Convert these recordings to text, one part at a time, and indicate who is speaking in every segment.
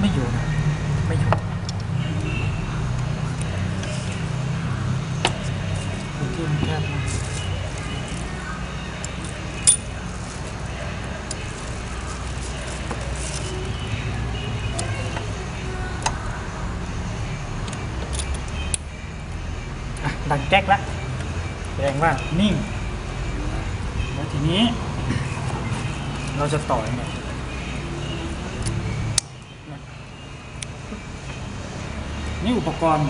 Speaker 1: ไม่อยู่นะ ไม่อยู่พื้นที่มันแคบมากดังแก๊กละแสดงว่านิ่ง แล้วทีนี้ เราจะต่อยังไง นี่อุปกรณ์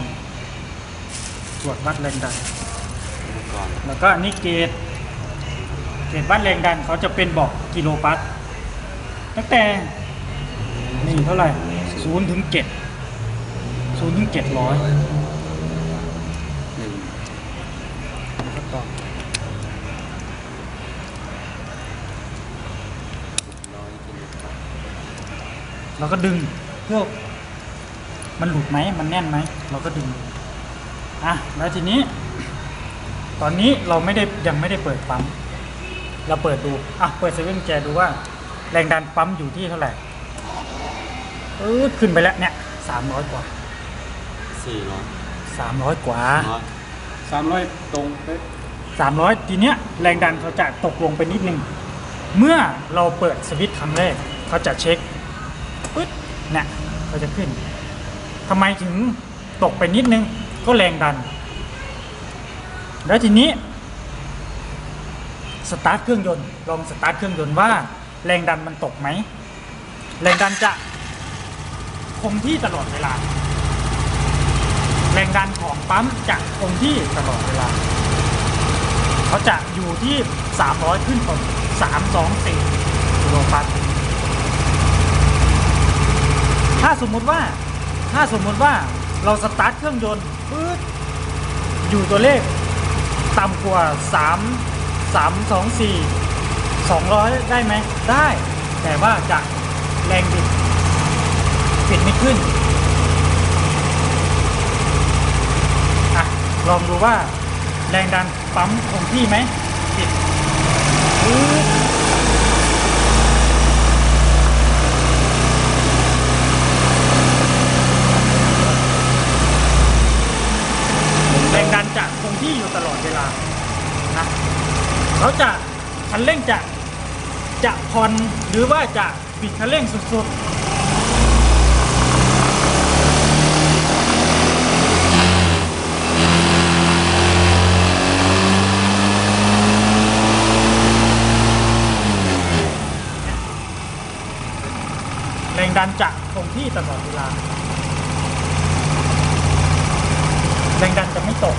Speaker 1: ตรวจวัดแรงดัน
Speaker 2: ก่อน
Speaker 1: แล้วก็นี่เกจเกจวัดแรงดันเขาจะเป็นบอกกิโลปัสตั้งแต่นี่เท่าไหร่ศูนย์ถึงเจ็ดศูนย์ถึงเจ็ดร้อยหน
Speaker 2: ึ่ง
Speaker 1: ต่อ
Speaker 2: ร้อยกิโลกรัม
Speaker 1: เราก็ดึงเพื่อ มันหลุดไหมมันแน่นไหมเราก็ดึงอะแล้วทีนี้ ตอนนี้เราไม่ได้ยังไม่ได้เปิดปั๊มเราเปิดดูอะเปิดเซเว่นแจดูว่า แรงดันปั๊มอยู่ที่เท่าไหร่เออขึ้นไปแล้วเนี่ยสามร้อยกว่า
Speaker 2: สี่ร้อย
Speaker 1: สามร้อยกว่าร้
Speaker 2: อยสามร้อยตรงเป๊ะ
Speaker 1: สามร้อยทีเนี้ยแรงดันเขาจะตกลงไปนิดนึงเมื่อเราเปิดสวิตช์ครั้งแรกเขาจะเช็คปึ๊ดเนี่ยเขาจะขึ้น ทำไมถึงตกไปนิดนึงก็แรงดัน แล้วทีนี้สตาร์ทเครื่องยนต์ลองสตาร์ทเครื่องยนต์ว่า แรงดันมันตกไหมแรงดันจะคงที่ตลอดเวลา แรงดันของปั๊มจะคงที่ตลอดเวลาเขาจะอยู่ที่ 300 ขึ้นต้น324กิโลปัสถ้าสมมุติว่า ถ้าสมมติว่าเราสตาร์ทเครื่องยนต์ปื๊ดอยู่ตัวเลขต่ำกว่า 3 3 2 4 200 ได้ไหมได้ แต่ว่าจะแรงบิดปิดไม่ขึ้นอะลองดูว่าแรงดันปั๊มคงที่ไหมปิดะคงที่อยู่ตลอดเวลานะเขาจะคันเร่งจะจะผ่อนหรือว่าจะปิดคันเร่งสุดๆแรงดันจะคงที่ตลอดเวลาแรงดันจะไม่ตก